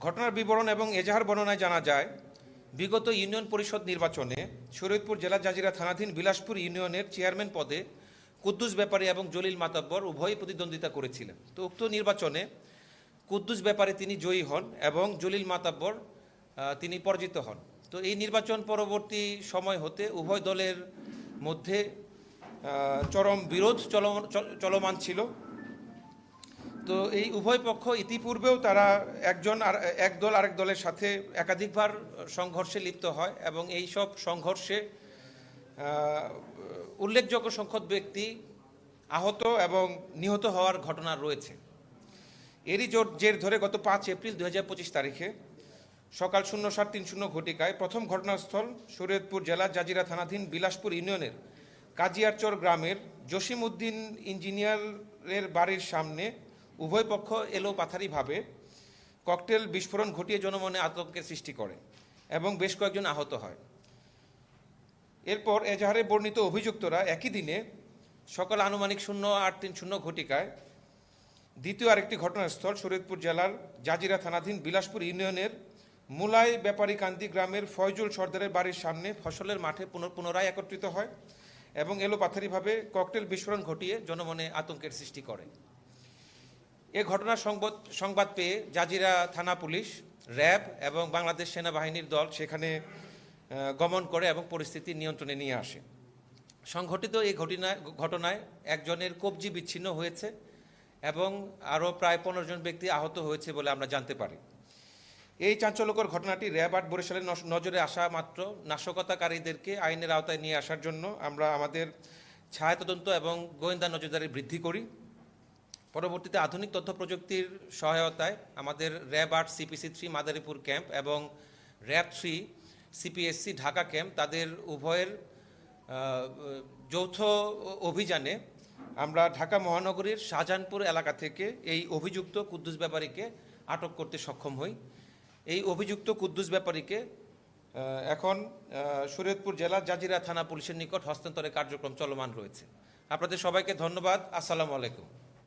ঘটনার বিবরণ এবং এজাহার বর্ণনায় জানা যায়, বিগত ইউনিয়ন পরিষদ নির্বাচনে শরীয়তপুর জেলা জাজিরা থানাধীন বিলাসপুর ইউনিয়নের চেয়ারম্যান পদে কুদ্দুস ব্যাপারী এবং জলিল মাতাব্বর উভয়ই প্রতিদ্বন্দ্বিতা করেছিলেন। তো উক্ত নির্বাচনে কুদ্দুস ব্যাপারে তিনি জয়ী হন এবং জলিল মাতাব্বর তিনি পরাজিত হন। তো এই নির্বাচন পরবর্তী সময় হতে উভয় দলের মধ্যে চরম বিরোধ চলমান চল- চলমান ছিল। তো এই উভয় পক্ষ ইতিপূর্বেও তারা একজন আর, এক দল আরেক দলের সাথে একাধিকবার সংঘর্ষে লিপ্ত হয় এবং এই সব সংঘর্ষে উল্লেখযোগ্য সংখ্যক ব্যক্তি আহত এবং নিহত হওয়ার ঘটনা রয়েছে। এরই জোর জের ধরে গত পাঁচ এপ্রিল দু হাজার পঁচিশ তারিখে সকাল শূন্য সাত তিন শূন্য ঘটিকায় প্রথম ঘটনাস্থল শরীয়তপুর জেলা জাজিরা থানাধীন বিলাসপুর ইউনিয়নের কাজিয়ারচর গ্রামের জসিম উদ্দিন ইঞ্জিনিয়ারের বাড়ির সামনে উভয় পক্ষ এলো পাথারিভাবে ককটেল বিস্ফোরণ ঘটিয়ে জনমনে আতঙ্কের সৃষ্টি করে এবং বেশ কয়েকজন আহত হয়। এরপর এজাহারে বর্ণিত অভিযুক্তরা একই দিনে সকাল আনুমানিক শূন্য আট তিন শূন্য ঘটিকায় দ্বিতীয় আরেকটি ঘটনাস্থল শরীয়তপুর জেলার জাজিরা থানাধীন বিলাসপুর ইউনিয়নের মুলাই ব্যাপারী কান্দি গ্রামের ফয়জুল সর্দারের বাড়ির সামনে ফসলের মাঠে পুনর- পুনরায় একত্রিত হয় এবং এলোপাথারিভাবে ককটেল বিস্ফোরণ ঘটিয়ে জনমনে আতঙ্কের সৃষ্টি করে। এ ঘটনার সংবাদ সংবাদ পেয়ে জাজিরা থানা পুলিশ, র্যাব এবং বাংলাদেশ সেনাবাহিনীর দল সেখানে গমন করে এবং পরিস্থিতি নিয়ন্ত্রণে নিয়ে আসে। সংঘটিত এই ঘটনায় ঘটনায় একজনের কবজি বিচ্ছিন্ন হয়েছে এবং আরও প্রায় পনেরো জন ব্যক্তি আহত হয়েছে বলে আমরা জানতে পারি। এই চাঞ্চল্যকর ঘটনাটি র্যাব আট বরিশালের নজরে আসা মাত্র নাশকতাকারীদেরকে আইনের আওতায় নিয়ে আসার জন্য আমরা আমাদের ছায়া তদন্ত এবং গোয়েন্দা নজরদারি বৃদ্ধি করি। পরবর্তীতে আধুনিক তথ্য প্রযুক্তির সহায়তায় আমাদের র্যাব আট সিপিসি থ্রি মাদারীপুর ক্যাম্প এবং RAB three CPSC Dhaka camp তাদের উভয়ের যৌথ অভিযানে আমরা ঢাকা মহানগরীর শাহজাহানপুর এলাকা থেকে এই অভিযুক্ত কুদ্দুস ব্যাপারীকে আটক করতে সক্ষম হই। এই অভিযুক্ত কুদ্দুস ব্যাপারীকে এখন শরীয়তপুর জেলা জাজিরা থানা পুলিশের নিকট হস্তান্তরের কার্যক্রম চলমান রয়েছে। আপনাদের সবাইকে ধন্যবাদ। আসসালামু আলাইকুম।